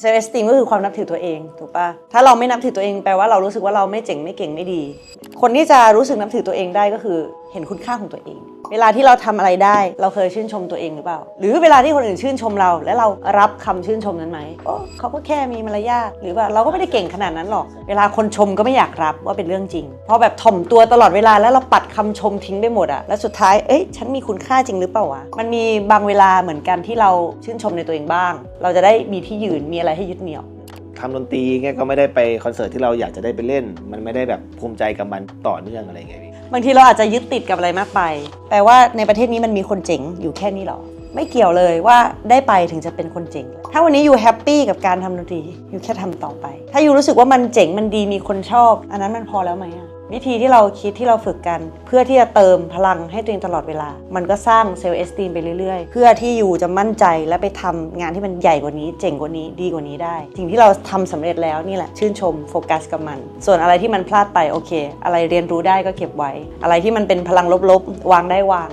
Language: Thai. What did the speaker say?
เซลฟ์เอสติมก็คือความนับถือตัวเองถูกปะถ้าเราไม่นับถือตัวเองแปลว่าเรารู้สึกว่าเราไม่เจ๋งไม่เก่งไม่ดี คนที่จะรู้สึกนับถือตัวเองได้ก็คือเห็นคุณค่าของตัวเอง เวลาที่เราทำอะไรได้ เราเคยชื่นชมตัวเองหรือเปล่า หรือเวลาที่คนอื่นชื่นชมเรา และเรารับคำชื่นชมนั้นไหมโอ้เขาก็แค่มีมารยาทหรือว่าเราก็ไม่ได้เก่งขนาดนั้นหรอก เวลาคนชมก็ไม่อยากรับว่าเป็นเรื่องจริง เพราะแบบถ่อมตัวตลอดเวลาแล้วเราปัดคำชมทิ้งไปหมดอะแล้วสุดท้ายเอ้ยฉันมีคุณค่าจริงหรือเปล่าวะมันมีบางเวลาเหมือนกันที่เราชื่นชมในตัวเองบ้าง เราจะได้มีที่ยืนมีอะไรให้ยึดเหนี่ยวทำดนตรีเงี้ยก็ไม่ได้ไปคอนเสิร์ตที่เราอยากจะได้ไปเล่น มันไม่ได้แบบภูมิใจกับมันต่อเนื่องอะไรเงี้ยพี่ บางทีเราอาจจะยึดติดกับอะไรมากไป แปลว่าในประเทศนี้มันมีคนเจ๋งอยู่แค่นี้หรอ ไม่เกี่ยวเลยว่าได้ไปถึงจะเป็นคนเจ๋ง ถ้าวันนี้อยู่แฮปปี้กับการทำดนตรีอยู่แค่ทำต่อไป ถ้าอยู่รู้สึกว่ามันเจ๋งมันดีมีคนชอบ อันนั้นมันพอแล้วไหมอะวิธีที่เราคิดที่เราฝึกกัน เพื่อที่จะเติมพลังให้ตัวเองตลอดเวลา มันก็สร้างเซลล์เอสตีมไปเรื่อยๆ เพื่อที่อยู่จะมั่นใจและไปทำงานที่มันใหญ่กว่านี้ เจ๋งกว่านี้ดีกว่านี้ได้ สิ่งที่เราทำสำเร็จแล้วนี่แหละ ชื่นชมโฟกัสกับมัน ส่วนอะไรที่มันพลาดไปโอเค อะไรเรียนรู้ได้ก็เก็บไว้ อะไรที่มันเป็นพลังลบๆ วางได้วาง